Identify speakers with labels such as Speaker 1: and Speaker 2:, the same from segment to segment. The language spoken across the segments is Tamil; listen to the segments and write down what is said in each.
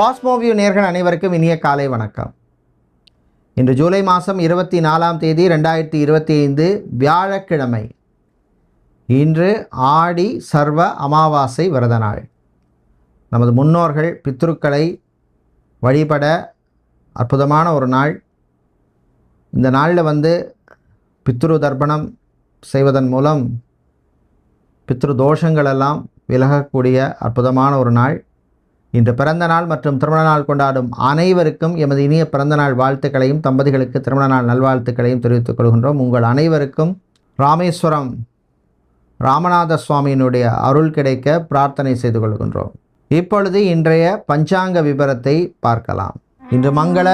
Speaker 1: காஸ்மோவியூ நேர்கள் அனைவருக்கும் இனிய காலை வணக்கம். இன்று ஜூலை மாதம் இருபத்தி நாலாம் தேதி ரெண்டாயிரத்தி இருபத்தி ஐந்து வியாழக்கிழமை. இன்று ஆடி சர்வ அமாவாசை விரத நாள். நமது முன்னோர்கள் பித்ருக்களை வழிபட அற்புதமான ஒரு நாள். இந்த நாளில் வந்து பித்ரு தர்ப்பணம் செய்வதன் மூலம் பித்ரு தோஷங்களெல்லாம் விலகக்கூடிய அற்புதமான ஒரு நாள். இன்று பிறந்த நாள் மற்றும் திருமண நாள் கொண்டாடும் அனைவருக்கும் எமது இனிய பிறந்த நாள் வாழ்த்துக்களையும் தம்பதிகளுக்கு திருமண நாள் நல்வாழ்த்துக்களையும் தெரிவித்துக் கொள்கின்றோம். உங்கள் அனைவருக்கும் ராமேஸ்வரம் ராமநாத சுவாமியினுடைய அருள் கிடைக்க பிரார்த்தனை செய்து கொள்கின்றோம். இப்பொழுது இன்றைய பஞ்சாங்க விபரத்தை பார்க்கலாம். இன்று மங்கள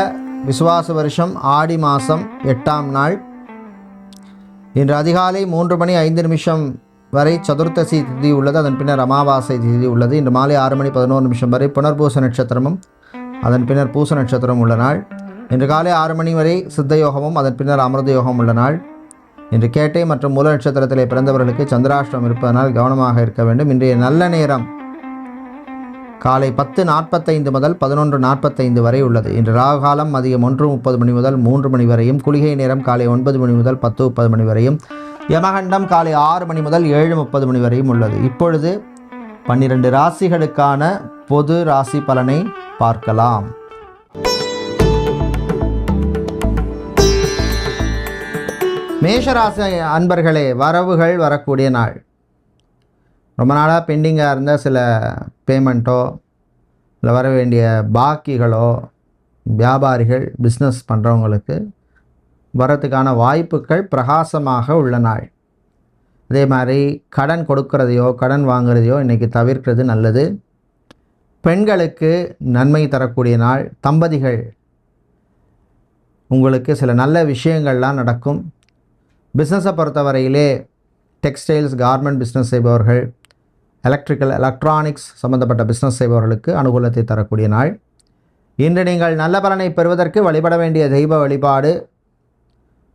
Speaker 1: விசுவாச வருஷம் ஆடி மாதம் எட்டாம் நாள். இன்று அதிகாலை மூன்று மணி ஐந்து நிமிஷம் வரை சதுர்த்தசி திதி உள்ளது. அதன் பின்னர் அமாவாசை திதி உள்ளது. இன்று மாலை ஆறு மணி பதினோரு நிமிஷம் வரை புனர்பூச நட்சத்திரமும் அதன் பின்னர் பூச நட்சத்திரம் உள்ள நாள். இன்று காலை ஆறு மணி வரை சித்த யோகமும் அதன் பின்னர் அமிர்த யோகம் உள்ள நாள். இன்று கேட்டை மற்றும் மூல நட்சத்திரத்திலே பிறந்தவர்களுக்கு சந்திராஷ்டிரம் இருப்பதனால் கவனமாக இருக்க வேண்டும். இன்றைய நல்ல நேரம் காலை பத்து நாற்பத்தைந்து முதல் பதினொன்று நாற்பத்தைந்து வரை உள்ளது. இன்று ராகாலம் மதியம் ஒன்று முப்பது மணி முதல் மூன்று மணி வரையும் குளிகை நேரம் காலை ஒன்பது மணி முதல் பத்து முப்பது மணி வரையும் யமகண்டம் காலை ஆறு மணி முதல் ஏழு முப்பது மணி வரையும் உள்ளது. இப்பொழுது பன்னிரண்டு ராசிகளுக்கான பொது ராசி பலனை பார்க்கலாம். மேஷராசி அன்பர்களே வரவுகள் வரக்கூடிய நாள். ரொம்ப நாளாக பெண்டிங்காக இருந்த சில பேமெண்ட்டோ இல்லை வர வேண்டிய பாக்கிகளோ வியாபாரிகள் பிஸ்னஸ் பண்ணுறவங்களுக்கு வரத்துக்கான வாய்ப்புகள் பிரகாசமாக உள்ள நாள் அதே மாதிரி கடன் கொடுக்கறதையோ கடன் வாங்குறதையோ இன்றைக்கி தவிர்க்கிறது நல்லது. பெண்களுக்கு நன்மை தரக்கூடிய நாள். தம்பதிகள் உங்களுக்கு சில நல்ல விஷயங்கள்லாம் நடக்கும். பிஸ்னஸை பொறுத்தவரையிலே டெக்ஸ்டைல்ஸ் கார்மெண்ட் பிஸ்னஸ் செய்பவர்கள் எலக்ட்ரிக்கல் எலக்ட்ரானிக்ஸ் சம்மந்தப்பட்ட பிஸ்னஸ் செய்பவர்களுக்கு அனுகூலத்தை தரக்கூடிய நாள். இன்று நீங்கள் நல்ல பலனை பெறுவதற்கு வழிபட வேண்டிய தெய்வ வழிபாடு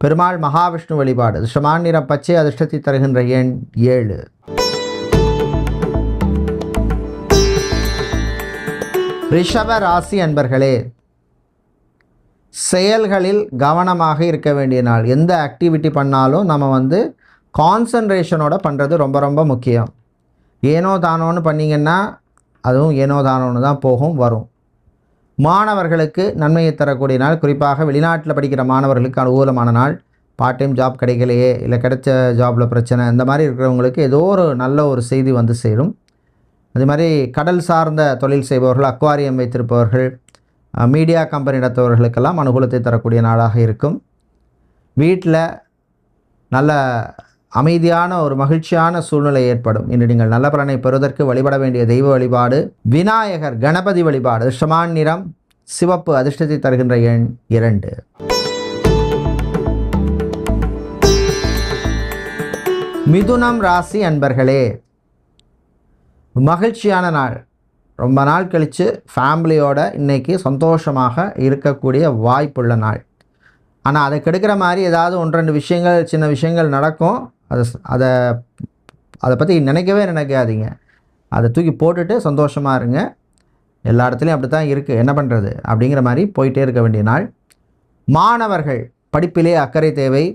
Speaker 1: பெருமாள் மகாவிஷ்ணு வழிபாடு. அதிர்ஷ்டமான நிறம் பச்சை அதிர்ஷ்டத்தை தருகின்ற எண் ஏழு. ரிஷப ராசி அன்பர்களே செயல்களில் கவனமாக இருக்க வேண்டிய நாள். எந்த ஆக்டிவிட்டி பண்ணாலும் நம்ம வந்து கான்சன்ட்ரேஷனோட பண்ணுறது ரொம்ப ரொம்ப முக்கியம். ஏனோ தானோன்னு பண்ணிங்கன்னா அதுவும் ஏனோ தானோன்னு தான் போகும் வரும். மாணவர்களுக்கு நன்மையை தரக்கூடிய நாள். குறிப்பாக வெளிநாட்டில் படிக்கிற மாணவர்களுக்கு அனுகூலமான நாள். பார்ட் டைம் ஜாப் கிடைக்கலையே இல்லை கிடைச்ச ஜாபில் பிரச்சனை இந்த மாதிரி இருக்கிறவங்களுக்கு ஏதோ ஒரு நல்ல ஒரு செய்தி வந்து சேரும். அதே மாதிரி கடல் சார்ந்த தொழில் செய்பவர்கள் அக்வாரியம் வைத்திருப்பவர்கள் மீடியா கம்பெனி நடத்தவர்களுக்கெல்லாம் அனுகூலத்தை தரக்கூடிய நாளாக இருக்கும். வீட்டில் நல்ல அமைதியான ஒரு மகிழ்ச்சியான சூழ்நிலை ஏற்படும். இன்று நீங்கள் நல்ல பலனை பெறுவதற்கு வழிபட வேண்டிய தெய்வ வழிபாடு விநாயகர் கணபதி வழிபாடு அதிர்ஷ்டமான நிறம் சிவப்பு அதிர்ஷ்டத்தை தருகின்ற எண் இரண்டு. மிதுனம் ராசி அன்பர்களே மகிழ்ச்சியான நாள். ரொம்ப நாள் கழித்து ஃபேமிலியோட இன்றைக்கி சந்தோஷமாக இருக்கக்கூடிய வாய்ப்புள்ள நாள். ஆனால் அதை கெடுக்கிற மாதிரி ஏதாவது ஒன்று ரெண்டு விஷயங்கள் சின்ன விஷயங்கள் நடக்கும். அதை அதை அதை பற்றி நினைக்கவே நினைக்காதீங்க. அதை தூக்கி போட்டுட்டு சந்தோஷமாக இருங்க. எல்லா இடத்துலையும் அப்படி தான் இருக்குது என்ன பண்ணுறது அப்படிங்கிற மாதிரி போயிட்டே இருக்க வேண்டிய நாள். மாணவர்கள் படிப்பிலே அக்கறை தேவை.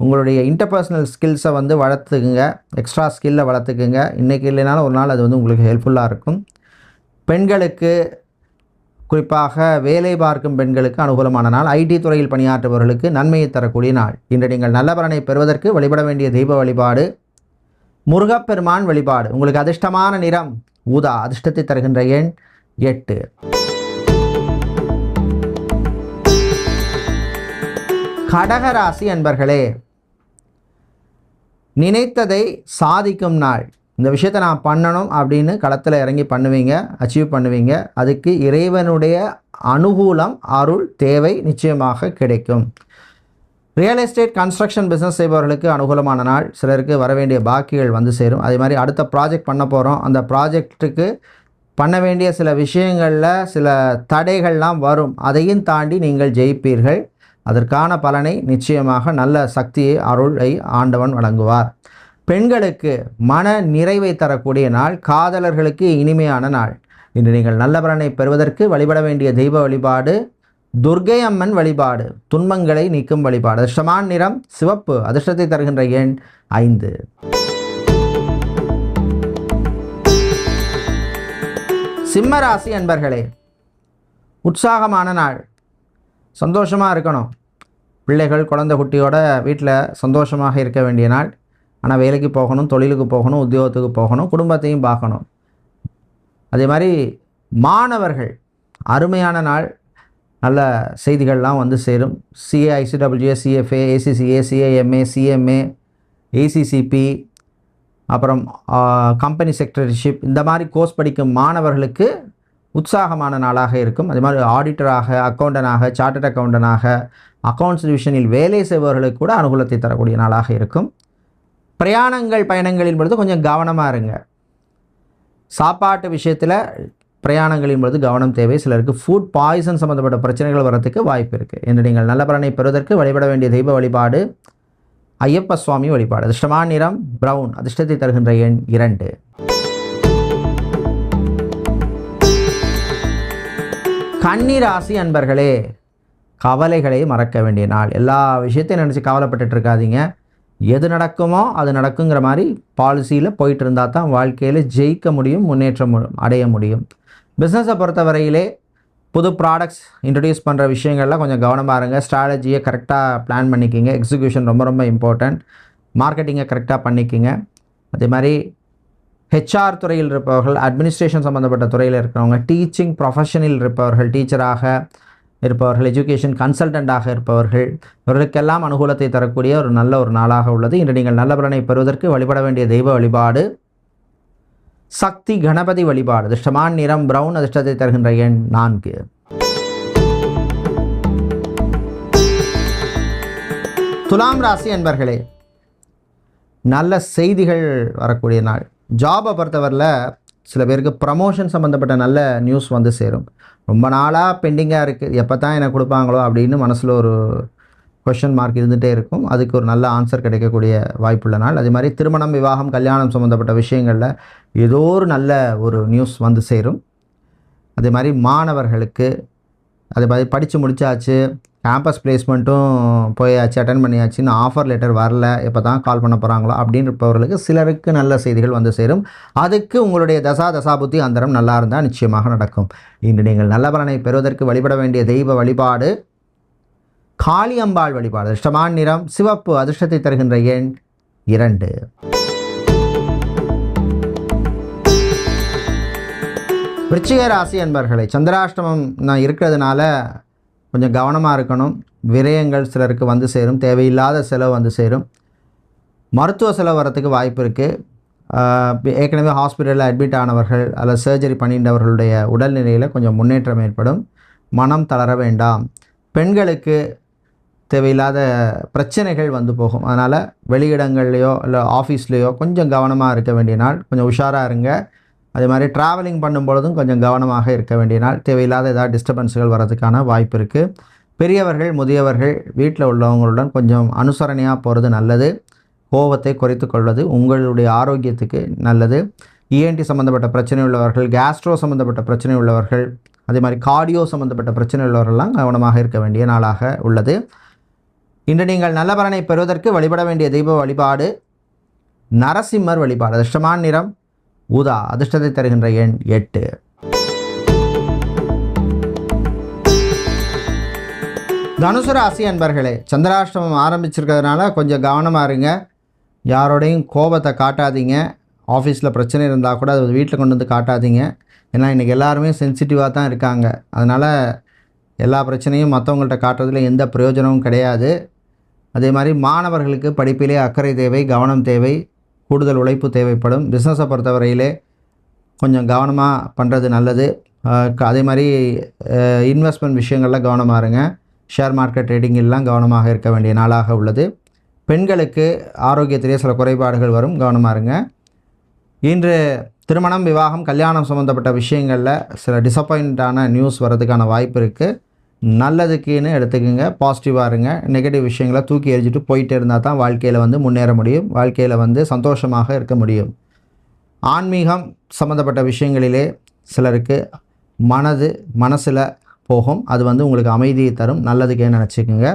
Speaker 1: உங்களுடைய இன்டர்பர்சனல் ஸ்கில்ஸை வந்து வளர்த்துக்குங்க. எக்ஸ்ட்ரா ஸ்கில்லை வளர்த்துக்குங்க. இன்றைக்கி இல்லைனாலும் ஒரு நாள் அது வந்து உங்களுக்கு ஹெல்ப்ஃபுல்லாக இருக்கும். பெண்களுக்கு குறிப்பாக வேலை பார்க்கும் பெண்களுக்கு அனுகூலமான நாள் ஐடி துறையில் பணியாற்றுபவர்களுக்கு நன்மையை தரக்கூடிய நாள். இன்று நீங்கள் நல்ல பலனை பெறுவதற்கு வழிபட வேண்டிய தெய்வ வழிபாடு முருகப்பெருமான் வழிபாடு. உங்களுக்கு அதிர்ஷ்டமான நிறம் ஊதா அதிர்ஷ்டத்தை தருகின்ற எண் எட்டு. கடகராசி அன்பர்களே நினைத்ததை சாதிக்கும் நாள். இந்த விஷயத்தை நான் பண்ணணும் அப்படின்னு களத்தில் இறங்கி பண்ணுவீங்க அச்சீவ் பண்ணுவீங்க. அதுக்கு இறைவனுடைய அனுகூலம் அருள் தேவை நிச்சயமாக கிடைக்கும். ரியல் எஸ்டேட் கன்ஸ்ட்ரக்ஷன் பிஸ்னஸ் செய்பவர்களுக்கு அனுகூலமான நாள். சிலருக்கு வர வேண்டிய பாக்கிகள் வந்து சேரும். அதே மாதிரி அடுத்த ப்ராஜெக்ட் பண்ண போகிறோம் அந்த ப்ராஜெக்ட்டுக்கு பண்ண வேண்டிய சில விஷயங்களில் சில தடைகள்லாம் வரும். அதையும் தாண்டி நீங்கள் ஜெயிப்பீர்கள். அதற்கான பலனை நிச்சயமாக நல்ல சக்தியை அருளை ஆண்டவன் வழங்குவார். பெண்களுக்கு மன நிறைவை தரக்கூடிய நாள் காதலர்களுக்கு இனிமையான நாள். இன்று நீங்கள் நல்ல பலனை பெறுவதற்கு வழிபட வேண்டிய தெய்வ வழிபாடு துர்கை அம்மன் வழிபாடு துன்பங்களை நீக்கும் வழிபாடு. அதிர்ஷ்டமான நிறம் சிவப்பு. அதிர்ஷ்டத்தை தருகின்ற எண் ஐந்து. சிம்மராசி அன்பர்களே உற்சாகமான நாள். சந்தோஷமாக இருக்கணும். பிள்ளைகள் குழந்தை குட்டியோட வீட்டில் சந்தோஷமாக இருக்க வேண்டிய நாள். ஆனால் வேலைக்கு போகணும் தொழிலுக்கு போகணும் உத்தியோகத்துக்கு போகணும் குடும்பத்தையும் பார்க்கணும். அதே மாதிரி மாணவர்கள் அருமையான நாள் நல்ல செய்திகள்லாம் வந்து சேரும். CA ICWA CFA ACCA CAMA CMA ACCP அப்புறம் கம்பெனி செக்ரட்டரிஷிப் இந்த மாதிரி கோர்ஸ் படிக்கும் மாணவர்களுக்கு உற்சாகமான நாளாக இருக்கும். அதே மாதிரி ஆடிட்டராக அக்கௌண்டனாக சார்ட்டர்ட் அக்கௌண்டனாக அக்கௌண்ட்ஸ் டிவிஷனில் வேலை செய்பவர்களுக்கு கூட அனுகூலத்தை தரக்கூடிய நாளாக இருக்கும். பிரயாணங்கள் பயணங்களின் பொழுது கொஞ்சம் கவனமாக இருங்க. சாப்பாட்டு விஷயத்தில் பிரயாணங்களின் பொழுது கவனம் தேவை. சிலருக்கு ஃபுட் பாய்சன் சம்மந்தப்பட்ட பிரச்சனைகள் வரத்துக்கு வாய்ப்பு இருக்குது என்று நீங்கள் நல்ல பலனை பெறுவதற்கு வழிபட வேண்டிய தெய்வ வழிபாடு ஐயப்ப சுவாமி வழிபாடு. அதிர்ஷ்டமான நிறம் ப்ரௌன் அதிர்ஷ்டத்தை தருகின்ற எண் இரண்டு. கன்னிராசி அன்பர்களே கவலைகளை மறக்க வேண்டிய நாள். எல்லா விஷயத்தையும் நினச்சி கவலைப்பட்டுட்டு இருக்காதீங்க. எது நடக்குமோ அது நடக்குங்கிற மாதிரி பாலிசியில் போயிட்டு இருந்தால் தான் வாழ்க்கையில் ஜெயிக்க முடியும் முன்னேற்றம் மு- அடைய முடியும். பிஸ்னஸை பொறுத்தவரையிலே புது ப்ராடக்ட்ஸ் இன்ட்ரடியூஸ் பண்ணுற விஷயங்கள்லாம் கொஞ்சம் கவனமாக இருங்க. ஸ்ட்ராட்டஜியை கரெக்டாக பிளான் பண்ணிக்கிங்க. எக்ஸிக்யூஷன் ரொம்ப ரொம்ப இம்பார்ட்டண்ட் மார்க்கெட்டிங்கை கரெக்டாக பண்ணிக்கிங்க. அதே மாதிரி ஹெச்ஆர் துறையில் இருப்பவர்கள் அட்மினிஸ்ட்ரேஷன் சம்மந்தப்பட்ட துறையில் இருக்கிறவங்க டீச்சிங் ப்ரொஃபஷனில் இருப்பவர்கள் டீச்சராக இருப்பவர்கள் எஜுகேஷன் கன்சல்டண்ட்டாக இருப்பவர்கள் இவர்களுக்கெல்லாம் அனுகூலத்தை தரக்கூடிய ஒரு நல்ல ஒரு நாளாக உள்ளது. இன்று நீங்கள் நல்ல பலனை பெறுவதற்கு வழிபட வேண்டிய தெய்வ வழிபாடு சக்தி கணபதி வழிபாடு அதிர்ஷ்டமான நிறம் பிரவுன் அதிர்ஷ்டத்தை தருகின்ற எண் நான்கு. துலாம் ராசி என்பர்களே நல்ல செய்திகள் வரக்கூடிய நாள். ஜாபை பொறுத்தவரையில் சில பேருக்கு ப்ரமோஷன் சம்மந்தப்பட்ட நல்ல நியூஸ் வந்து சேரும். ரொம்ப நாளாக பெண்டிங்காக இருக்குது எப்போ தான் எனக்கு கொடுப்பாங்களோ அப்படின்னு மனசில் ஒரு கொஷின் மார்க் இருந்துகிட்டே இருக்கும். அதுக்கு ஒரு நல்ல ஆன்சர் கிடைக்கக்கூடிய வாய்ப்புள்ள நாள். அதே மாதிரி திருமணம் விவாகம் கல்யாணம் சம்மந்தப்பட்ட விஷயங்களில் ஏதோ ஒரு நல்ல ஒரு நியூஸ் வந்து சேரும். அதே மாதிரி மாணவர்களுக்கு அதே மாதிரி படித்து முடித்தாச்சு கேம்பஸ் பிளேஸ்மெண்ட்டும் போயாச்சு அட்டன் பண்ணியாச்சுன்னு ஆஃபர் லெட்டர் வரல இப்போ தான் கால் பண்ண போகிறாங்களோ அப்படின்றவர்களுக்கு சிலருக்கு நல்ல செய்திகள் வந்து சேரும். அதுக்கு உங்களுடைய தசா தசாபுத்தி அந்தரம் நல்லா இருந்தால் நிச்சயமாக நடக்கும். இன்று நீங்கள் நல்ல பலனை பெறுவதற்கு வழிபட வேண்டிய தெய்வ வழிபாடு காளியம்பாள் வழிபாடு அதிர்ஷ்டமான நிறம் சிவப்பு அதிர்ஷ்டத்தை தருகின்ற எண் இரண்டு. விருச்சிக ராசி அன்பர்களை சந்திராஷ்டமம் நான் இருக்கிறதுனால கொஞ்சம் கவனமாக இருக்கணும். விரயங்கள் சிலருக்கு வந்து சேரும். தேவையில்லாத செலவு வந்து சேரும். மருத்துவ செலவு வரத்துக்கு வாய்ப்பு இருக்குது ஏற்கனவே ஹாஸ்பிட்டலில் அட்மிட் ஆனவர்கள் அல்லது சர்ஜரி பண்ணிட்டவர்களுடைய உடல்நிலையில் கொஞ்சம் முன்னேற்றம் ஏற்படும். மனம் தளர வேண்டாம். பெண்களுக்கு தேவையில்லாத பிரச்சனைகள் வந்து போகும். அதனால் வெளியிடங்கள்லையோ இல்லை ஆஃபீஸ்லேயோ கொஞ்சம் கவனமாக இருக்க வேண்டிய நாள். கொஞ்சம் உஷாராக இருங்க. அதே மாதிரி ட்ராவலிங் பண்ணும் பொழுதும் கொஞ்சம் கவனமாக இருக்க வேண்டிய நாள். தேவையில்லாத ஏதாவது டிஸ்டர்பன்ஸுகள் வரதுக்கான வாய்ப்பு இருக்குது பெரியவர்கள் முதியவர்கள் வீட்டில் உள்ளவங்களுடன் கொஞ்சம் அனுசரணையாக போகிறது நல்லது. கோபத்தை குறைத்து கொள்வது உங்களுடைய ஆரோக்கியத்துக்கு நல்லது. இஎன்டி சம்மந்தப்பட்ட பிரச்சனை உள்ளவர்கள் கேஸ்ட்ரோ சம்மந்தப்பட்ட பிரச்சனை உள்ளவர்கள் அதே மாதிரி கார்டியோ சம்மந்தப்பட்ட பிரச்சனை உள்ளவர்கள்லாம் கவனமாக இருக்க வேண்டிய நாளாக உள்ளது. இன்று நீங்கள் நல்ல பலனை பெறுவதற்கு வழிபட வேண்டிய தெய்வ வழிபாடு நரசிம்மர் வழிபாடு அதிர்ஷ்டமான நிறம் ஊதா அதிர்ஷ்டத்தை தருகின்ற எண் எட்டு. தனுசு ராசி அன்பர்களே சந்திராஷ்டமம் ஆரம்பிச்சிருக்கிறதுனால கொஞ்சம் கவனமாக இருங்க. யாரோடையும் கோபத்தை காட்டாதீங்க. ஆஃபீஸில் பிரச்சனை இருந்தால் கூட அது வீட்டில் கொண்டு வந்து காட்டாதீங்க. ஏன்னா இன்றைக்கி எல்லாருமே சென்சிட்டிவாக தான் இருக்காங்க. அதனால் எல்லா பிரச்சனையும் மற்றவங்கள்ட்ட காட்டுறதுல எந்த பிரயோஜனமும் கிடையாது. அதே மாதிரி மாணவர்களுக்கு படிப்பிலே அக்கறை தேவை கவனம் தேவை. கூடுதல் உழைப்பு தேவைப்படும். பிஸ்னஸை பொறுத்தவரையிலே கொஞ்சம் கவனமாக பண்ணுறது நல்லது. க- அதே மாதிரி இன்வெஸ்ட்மெண்ட் விஷயங்களில் கவனமாக இருங்க. ஷேர் மார்க்கெட் ட்ரேடிங் எல்லாம் கவனமாக இருக்க வேண்டிய நாளாக உள்ளது. பெண்களுக்கு ஆரோக்கியத்திலே சில குறைபாடுகள் வரும். கவனமாக இருங்க. இன்று திருமணம் விவாகம் கல்யாணம் சம்மந்தப்பட்ட விஷயங்களில் சில டிசப்பாயிண்டான நியூஸ் வர்றதுக்கான வாய்ப்பு இருக்குது நல்லதுக்குன்னு எடுத்துக்கோங்க பாசிட்டிவாக இருங்க. நெகட்டிவ் விஷயங்களை தூக்கி எறிஞ்சிட்டு போயிட்டே இருந்தால் தான் வாழ்க்கையில் வந்து முன்னேற முடியும். வாழ்க்கையில் வந்து சந்தோஷமாக இருக்க முடியும். ஆன்மீகம் சம்மந்தப்பட்ட விஷயங்களிலே சிலருக்கு மனது மனசில் போகும். அது வந்து உங்களுக்கு அமைதியை தரும். நல்லதுக்கே நினச்சிக்கோங்க.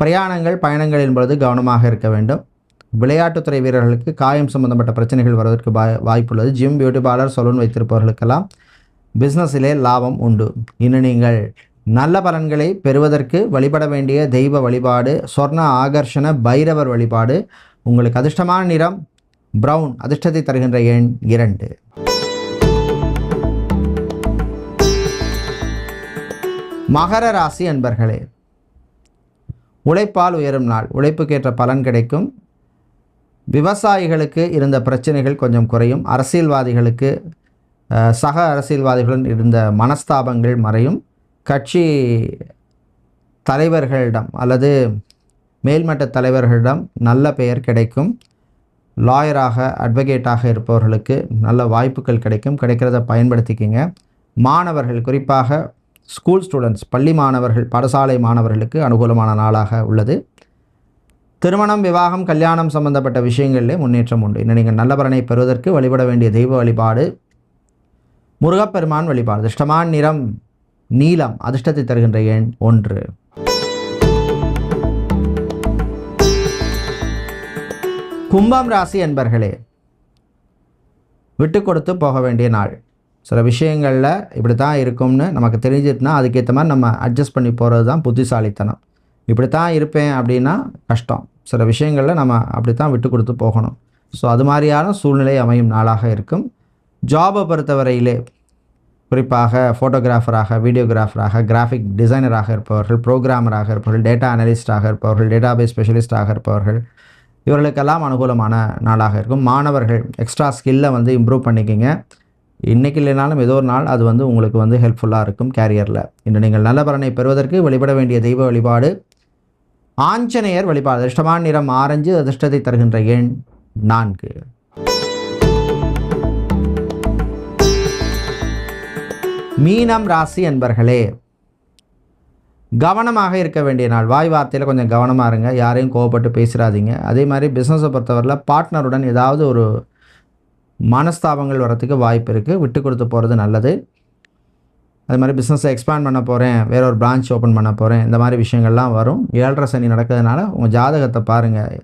Speaker 1: பிரயாணங்கள் பயணங்களின் பொழுது கவனமாக இருக்க வேண்டும். விளையாட்டுத்துறை வீரர்களுக்கு காயம் சம்பந்தப்பட்ட பிரச்சனைகள் வருவதற்கு வாய் வாய்ப்புள்ளது. ஜிம் பியூட்டி பார்லர் சலூன் வைத்திருப்பவர்களுக்கெல்லாம் பிஸ்னஸிலே லாபம் உண்டு. இன்னும் நீங்கள் நல்ல பலன்களை பெறுவதற்கு வழிபட வேண்டிய தெய்வ வழிபாடு சொர்ண ஆகர்ஷண பைரவர் வழிபாடு உங்களுக்கு அதிர்ஷ்டமான நிறம் பிரவுன் அதிர்ஷ்டத்தை தருகின்ற எண் இரண்டு. மகர ராசி அன்பர்களே உழைப்பால் உயரும் நாள் உழைப்புக்கேற்ற பலன் கிடைக்கும். விவசாயிகளுக்கு இருந்த பிரச்சனைகள் கொஞ்சம் குறையும். அரசியல்வாதிகளுக்கு சக அரசியல்வாதிகளுடன் இருந்த மனஸ்தாபங்கள் மறையும். கட்சி தலைவர்களிடம் அல்லது மேல்மட்ட தலைவர்களிடம் நல்ல பெயர் கிடைக்கும். லாயராக அட்வொகேட்டாக இருப்பவர்களுக்கு நல்ல வாய்ப்புகள் கிடைக்கும். கிடைக்கிறத பயன்படுத்திக்கிங்க. மாணவர்கள் குறிப்பாக ஸ்கூல் ஸ்டூடெண்ட்ஸ் பள்ளி மாணவர்கள் பாடசாலை மாணவர்களுக்கு அனுகூலமான நாளாக உள்ளது. திருமணம் விவாகம் கல்யாணம் சம்பந்தப்பட்ட விஷயங்களிலே முன்னேற்றம் உண்டு. இன்னும் நீங்கள் நல்லபலனை பெறுவதற்கு வழிபட வேண்டிய தெய்வ வழிபாடு முருகப்பெருமான் வழிபாடு அதிர்ஷ்டமான நிறம் நீலம் அதிர்ஷ்டத்தை தருகின்ற எண் ஒன்று. கும்பம் ராசி என்பர்களே விட்டு கொடுத்து போக வேண்டிய நாள். சில விஷயங்களில் இப்படி தான் இருக்கும்னு நமக்கு தெரிஞ்சிட்டுனா அதுக்கேற்ற மாதிரி நம்ம அட்ஜஸ்ட் பண்ணி போகிறது தான் புத்திசாலித்தனம். இப்படி தான் இருப்பேன் அப்படின்னா கஷ்டம். சில விஷயங்களில் நம்ம அப்படி தான் விட்டு கொடுத்து போகணும். ஸோ அது மாதிரியான சூழ்நிலை அமையும் நாளாக இருக்கும். ஜாபை பொறுத்தவரையிலே குறிப்பாக ஃபோட்டோகிராஃபராக வீடியோகிராஃபராக கிராஃபிக் டிசைனராக இருப்பவர்கள் ப்ரோக்ராமராக இருப்பவர்கள் டேட்டா அனலிஸ்டாக இருப்பவர்கள் டேட்டாபேஸ் ஸ்பெஷலிஸ்டாக இருப்பவர்கள் இவர்களுக்கெல்லாம் அனுகூலமான நாளாக இருக்கும். மாணவர்கள் எக்ஸ்ட்ரா ஸ்கில்லை வந்து இம்ப்ரூவ் பண்ணிக்கிங்க. இன்றைக்கி இல்லைனாலும் ஏதோ ஒரு நாள் அது வந்து உங்களுக்கு வந்து ஹெல்ப்ஃபுல்லாக இருக்கும் கேரியரில் இன்று நீங்கள் நல்ல பலனை பெறுவதற்கு வழிபட வேண்டிய தெய்வ வழிபாடு ஆஞ்சநேயர் வழிபாடு அதிர்ஷ்டமான நிறம் ஆரஞ்சு அதிர்ஷ்டத்தை தருகின்ற எண் நான்கு. மீனம் ராசி என்பர்களே கவனமாக இருக்க வேண்டிய நாள். வாய் வார்த்தையில் கொஞ்சம் கவனமாக இருங்க. யாரையும் கோவப்பட்டு பேசிடாதீங்க அதே மாதிரி பிஸ்னஸை பொறுத்தவரையில் பார்ட்னருடன் ஏதாவது ஒரு மனஸ்தாபங்கள் வரத்துக்கு வாய்ப்பு இருக்குது விட்டு கொடுத்து போகிறது நல்லது. அது மாதிரி பிஸ்னஸை எக்ஸ்பேண்ட் பண்ண போகிறேன் வேற ஒரு பிரான்ச் ஓப்பன் பண்ண போகிறேன் இந்த மாதிரி விஷயங்கள்லாம் வரும். ஏழரை சனி நடக்கிறதுனால உங்கள் ஜாதகத்தை பாருங்கள்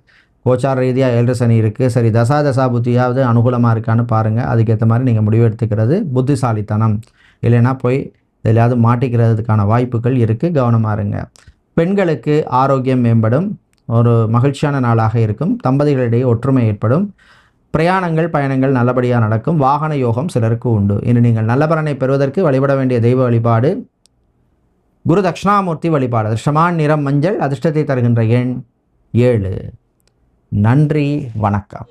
Speaker 1: கோச்சார ரீதியாக ஏழரை சனி இருக்குது சரி தசா தசா புத்தியாவது அனுகூலமாக இருக்கான்னு பாருங்கள் அதுக்கேற்ற மாதிரி நீங்கள் முடிவு எடுத்துக்கிறது புத்திசாலித்தனம். இல்லைன்னா போய் எதுலையாவது மாட்டிக்கிறதுக்கான வாய்ப்புகள் இருக்குது கவனமாக இருங்க. பெண்களுக்கு ஆரோக்கியம் மேம்படும். ஒரு மகிழ்ச்சியான நாளாக இருக்கும். தம்பதிகளிடையே ஒற்றுமை ஏற்படும். பிரயாணங்கள் பயணங்கள் நல்லபடியாக நடக்கும். வாகன யோகம் சிலருக்கு உண்டு. இன்று நீங்கள் நல்ல பலனை பெறுவதற்கு வழிபட வேண்டிய தெய்வ வழிபாடு குரு தட்சிணாமூர்த்தி வழிபாடு. அதிர்ஷ்டமான நிறம் மஞ்சள் அதிர்ஷ்டத்தை தருகின்ற எண் ஏழு. நன்றி வணக்கம்.